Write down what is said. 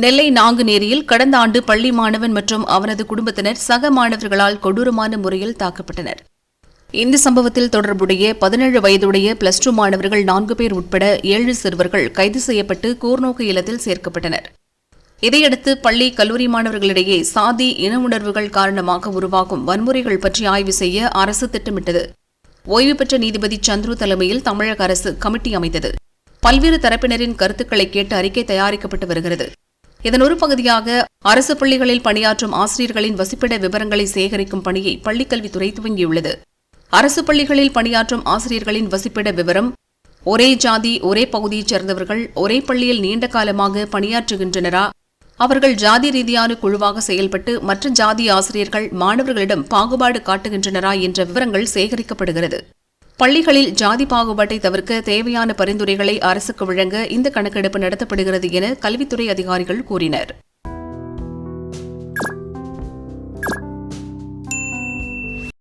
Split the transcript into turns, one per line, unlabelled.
நெல்லை நாங்குநேரியில் கடந்த ஆண்டு பள்ளி மாணவன் மற்றும் அவனது குடும்பத்தினர் சக மாணவர்களால் கொடூரமான முறையில் தாக்கப்பட்டனர். இந்த சம்பவத்தில் தொடர்புடைய பதினேழு வயதுடைய பிளஸ் டூ மாணவர்கள் நான்கு பேர் உட்பட ஏழு சிறுவர்கள் கைது செய்யப்பட்டு கூர்நோக்கு இல்லத்தில் சேர்க்கப்பட்டனர். இதையடுத்து பள்ளி கல்லூரி மாணவர்களிடையே சாதி இன உணர்வுகள் காரணமாக உருவாகும் வன்முறைகள் பற்றி ஆய்வு செய்ய அரசு திட்டமிட்டது. ஓய்வு பெற்ற நீதிபதி சந்துரு தலைமையில் தமிழக அரசு கமிட்டி அமைத்தது. பல்வேறு தரப்பினரின் கருத்துக்களை கேட்டு அறிக்கை தயாரிக்கப்பட்டு வருகிறது. இதன் ஒரு பகுதியாக அரசு பள்ளிகளில் பணியாற்றும் ஆசிரியர்களின் வசிப்பிட விவரங்களை சேகரிக்கும் பணியை பள்ளிக்கல்வித்துறை துவங்கியுள்ளது. அரசு பள்ளிகளில் பணியாற்றும் ஆசிரியர்களின் வசிப்பிட விவரம் ஒரே ஜாதி ஒரே பகுதியைச் சேர்ந்தவர்கள் ஒரே பள்ளியில் நீண்ட காலமாக பணியாற்றுகின்றனரா? அவர்கள் ஜாதி ரீதியான குழுவாக செயல்பட்டு மற்ற ஜாதி ஆசிரியர்கள் மாணவர்களிடம் பாகுபாடு காட்டுகின்றனரா என்ற விவரங்கள் சேகரிக்கப்படுகிறது. பள்ளிகளில் ஜாதி பாகுபாட்டை தவிர்க்க தேவையான பரிந்துரைகளை அரசுக்கு வழங்க இந்த கணக்கெடுப்பு நடத்தப்படுகிறது என கல்வித்துறை அதிகாரிகள் கூறினர்.